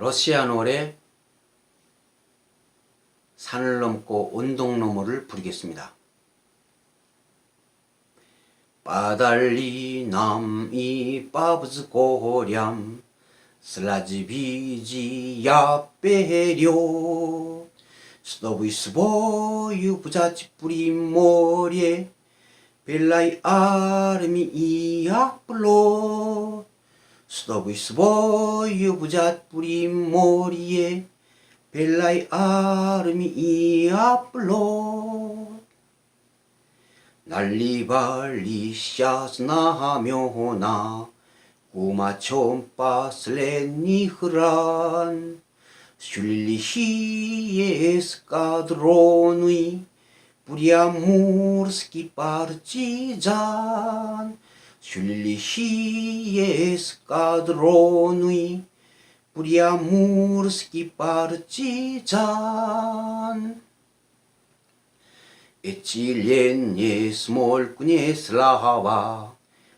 러시아 노래 산을 넘고 온동너머를 부르겠습니다. 빠달리 남이 빠브즈 고렴 슬라지비지 야빼려 스노브이 스보유 부자치 뿌리 모리에 벨라이 아르미 이야플로 스노브이 스보유 부자 뿌리 모리에 벨라이 아르미 이야플로. 난리발리 샤스나하며나 구마촌파 슬레니 흐란. 슐리히에 에스카드로누이 뿌리아무르스키 파르치잔 Жюльхие эскадроны, Приамурский партизан. Этилен не смолку не слава,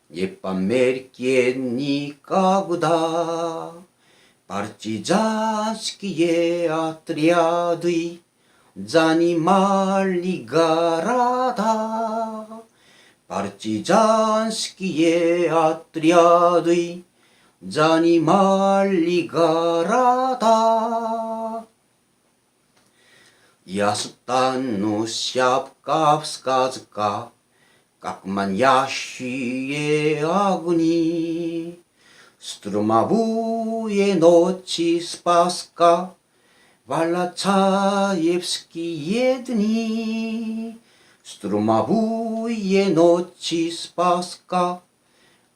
Не померкнет никогда. Партизанские отряды занимали города. Партизанские отряды занимали города. Я стану сяпка в сказках, как манящие огни. Струмовые ночи Спаска, Валачаевские дни. Струмовые Twoje noci spaska,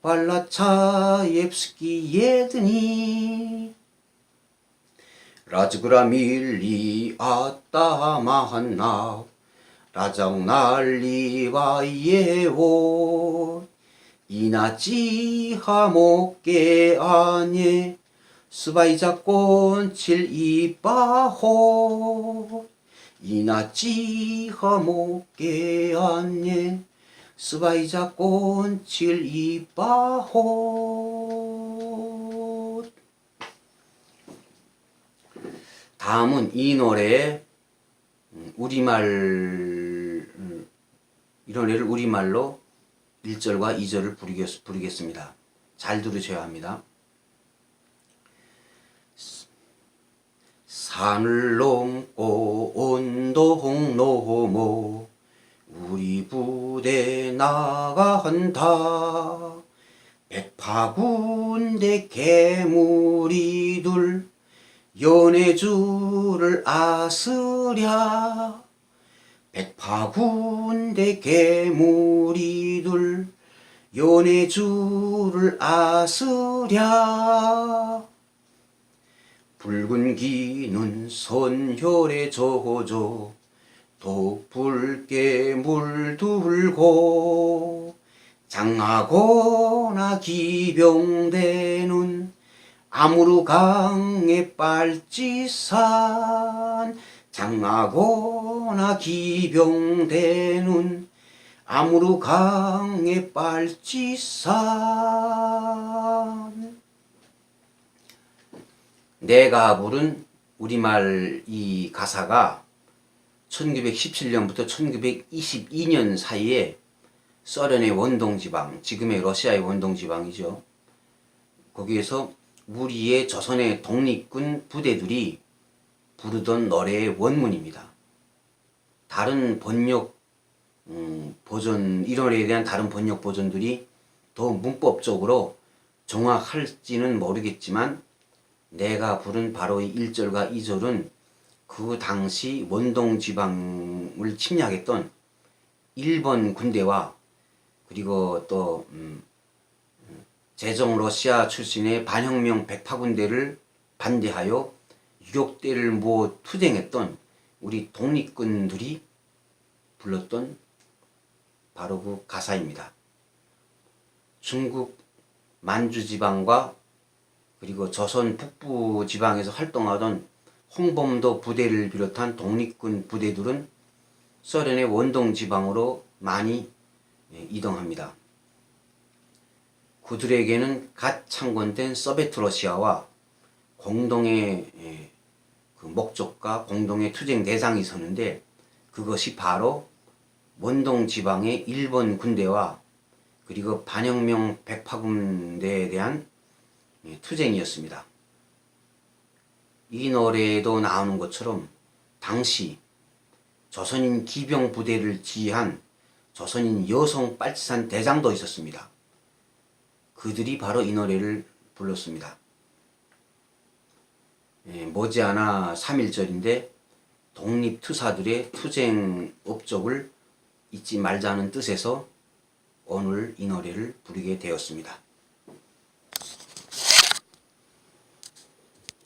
Palacajewski jedni. Razgramili atamanna, Razgnaliwa jeho. Inaci hamoke anie, Swaj zakon cil i paho. 이나치 하목게 아니 스바이자콘 칠이바호 이나치 하목게 아니 스바이자콘 칠이바호 다음은 이 노래의 음, 우리말 음, 이 노래를 우리말로 1절과 2절을 부르겠, 부르겠습니다. 잘 들으셔야 합니다. 온 동 넘어 우리 부대 나간다. 백파군대 개무리 둘 연해주를 아스랴. 백파군대 개무리들 연해주를 아스랴 붉은 기는 선혈에 젖어 독붉게 물들고 장하거나 기병대는 아무르 강의 빨치산 장하거나 기병대는 아무르 강의 빨치산 내가 부른 우리말 이 가사가 1917년부터 1922년 사이에 소련의 원동지방, 지금의 러시아의 원동지방이죠. 거기에서 우리의 조선의 독립군 부대들이 부르던 노래의 원문입니다. 다른 번역 음, 버전 이 노래에 대한 다른 번역 버전들이 더 문법적으로 정확할지는 모르겠지만 내가 부른 바로 이 1절과 2절은 그 당시 원동 지방을 침략했던 일본 군대와 그리고 또 음, 제정 러시아 출신의 반혁명 백파 군대를 반대하여 유격대를 모아 투쟁했던 우리 독립군들이 불렀던 바로 그 가사입니다. 중국 만주 지방과 그리고 조선 북부 지방에서 활동하던 홍범도 부대를 비롯한 독립군 부대들은 소련의 원동 지방으로 많이 예, 이동합니다. 그들에게는 갓 창건된 서베트 러시아와 공동의 예, 그 목적과 공동의 투쟁 대상이 서는데 그것이 바로 원동 지방의 일본 군대와 그리고 반혁명 백파군대에 대한 예, 투쟁이었습니다. 이 노래에도 나오는 것처럼 당시 조선인 기병 부대를 지휘한 조선인 여성 빨치산 대장도 있었습니다. 그들이 바로 이 노래를 불렀습니다. 예, 머지않아 3.1절인데 독립투사들의 투쟁 업적을 잊지 말자는 뜻에서 오늘 이 노래를 부르게 되었습니다.